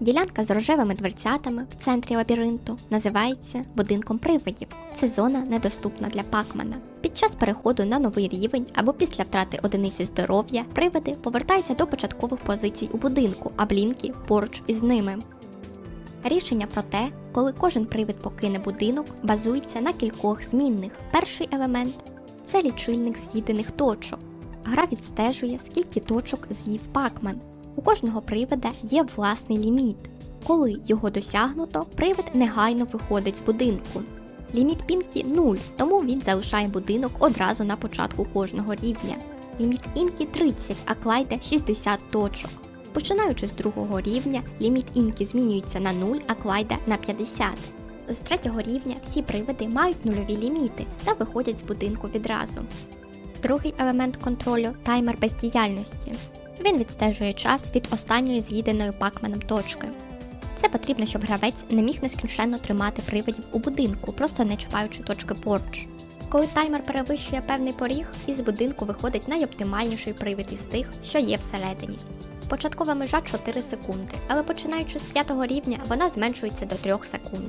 Ділянка з рожевими дверцятами в центрі лабіринту називається будинком привидів. Це зона недоступна для пакмана. Під час переходу на новий рівень або після втрати одиниці здоров'я привиди повертаються до початкових позицій у будинку, а блінки поруч із ними. Рішення про те, коли кожен привид покине будинок, базується на кількох змінних. Перший елемент це лічильник з'їдених точок. Гра відстежує, скільки точок з'їв пакман. У кожного привида є власний ліміт. Коли його досягнуто, привид негайно виходить з будинку. Ліміт Пінкі 0, тому він залишає будинок одразу на початку кожного рівня. Ліміт Інкі 30, а Клайда 60 точок. Починаючи з другого рівня, ліміт Інкі змінюється на 0, а Клайда на 50. З третього рівня всі привиди мають нульові ліміти та виходять з будинку відразу. Другий елемент контролю таймер бездіяльності. Він відстежує час від останньої з'їденої пакменом точки. Це потрібно, щоб гравець не міг нескінченно тримати привидів у будинку, просто не чіпаючи точки поруч. Коли таймер перевищує певний поріг, із будинку виходить найоптимальніший привид із тих, що є всередині. Початкова межа 4 секунди, але починаючи з 5 рівня вона зменшується до 3 секунд.